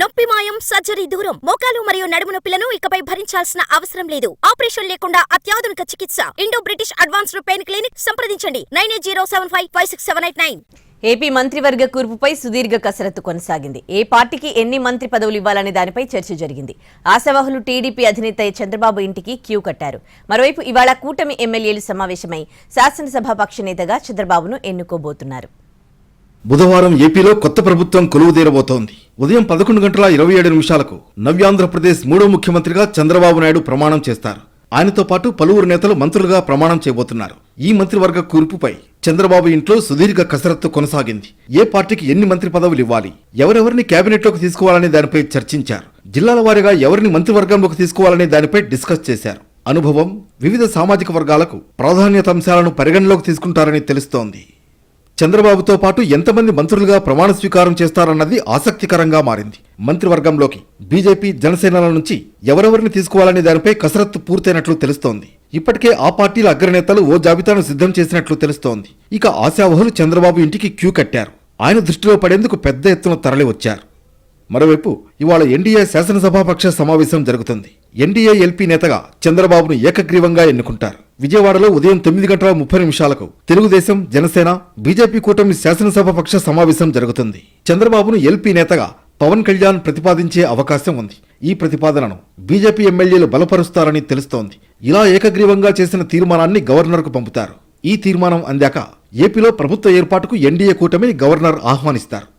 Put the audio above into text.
నొప్పి మాయం సర్జరీ దూరం. మోకాలు మరియు నడుము నొప్పులను ఇకపై భరించాల్సిన అవసరం లేదు. ఆపరేషన్ లేకుండా అత్యాధునిక చికిత్స. Indo British advanced pain clinic సంప్రదించండి. Nine eight zero seven five five six seven eight nine. AP మంత్రివర్గ కూర్పుపై సుదీర్ఘ కసరత్తు కొనసాగింది. ఏ పార్టీకి ఎన్ని మంత్రి పదవులు ఇవ్వాలనే దానిపై చర్చ జరిగింది. ఆశావాహులు టీడీపీ అధినేత చంద్రబాబు ఇంటికి క్యూ కట్టారు. మరోవైపు ఇవాళ కూటమి ఎమ్మెల్యేలు సమావేశమై శాసనసభాపక్ష నేతగా చంద్రబాబును ఎన్నుకోబోతున్నారు. బుధవారం ఏపీలో కొత్త ప్రభుత్వం కొలువుదీరబోతోంది ఉదయం పదకొండు గంటల ఇరవై ఏడు నిమిషాలకు నవ్యాంధ్రప్రదేశ్ మూడో ముఖ్యమంత్రిగా చంద్రబాబు నాయుడు ప్రమాణం చేస్తారు. ఆయనతో పాటు పలువురు నేతలు మంత్రులుగా ప్రమాణం చేయబోతున్నారు. ఈ మంత్రివర్గ కూర్పుపై చంద్రబాబు ఇంట్లో సుదీర్ఘ కసరత్తు కొనసాగింది. ఏ పార్టీకి ఎన్ని మంత్రి పదవులు ఇవ్వాలి? ఎవరెవరిని కేబినెట్లోకి తీసుకోవాలనే దానిపై చర్చించారు. జిల్లాల వారీగా ఎవరిని మంత్రివర్గంలోకి తీసుకోవాలనే దానిపై డిస్కస్ చేశారు. అనుభవం వివిధ సామాజిక వర్గాలకు ప్రాధాన్యత అంశాలను పరిగణలోకి తీసుకుంటారని తెలుస్తోంది. చంద్రబాబుతో పాటు ఎంతమంది మంత్రులుగా ప్రమాణ స్వీకారం చేస్తారన్నది ఆసక్తికరంగా మారింది. మంత్రివర్గంలోకి బీజేపీ జనసేనల నుంచి ఎవరెవరిని తీసుకోవాలనే దానిపై కసరత్తు పూర్తయినట్లు తెలుస్తోంది. ఇప్పటికే ఆ పార్టీల అగ్రనేతలు ఓ జాబితాను సిద్ధం చేసినట్లు తెలుస్తోంది. ఇక ఆశావహులు చంద్రబాబు ఇంటికి క్యూ కట్టారు. ఆయన దృష్టిలో పడేందుకు పెద్ద ఎత్తున తరలివచ్చారు. మరోవైపు ఇవాళ ఎన్డీఏ శాసనసభాపక్ష సమావేశం జరుగుతుంది. ఎన్డీఏ ఎల్పీ నేతగా చంద్రబాబును ఏకగ్రీవంగా ఎన్నుకుంటారు. విజయవాడలో ఉదయం తొమ్మిది గంటల ముప్పై నిమిషాలకు తెలుగుదేశం జనసేన బీజేపీ కూటమి శాసనసభ పక్ష సమావేశం జరుగుతుంది. చంద్రబాబును ఎల్పీ నేతగా పవన్ కళ్యాణ్ ప్రతిపాదించే అవకాశం ఉంది. ఈ ప్రతిపాదనను బీజేపీ ఎమ్మెల్యేలు బలపరుస్తారని తెలుస్తోంది. ఇలా ఏకగ్రీవంగా చేసిన తీర్మానాన్ని గవర్నర్కు పంపుతారు. ఈ తీర్మానం అందాక ఏపీలో ప్రభుత్వ ఏర్పాటుకు ఎన్డీఏ కూటమిని గవర్నర్ ఆహ్వానిస్తారు.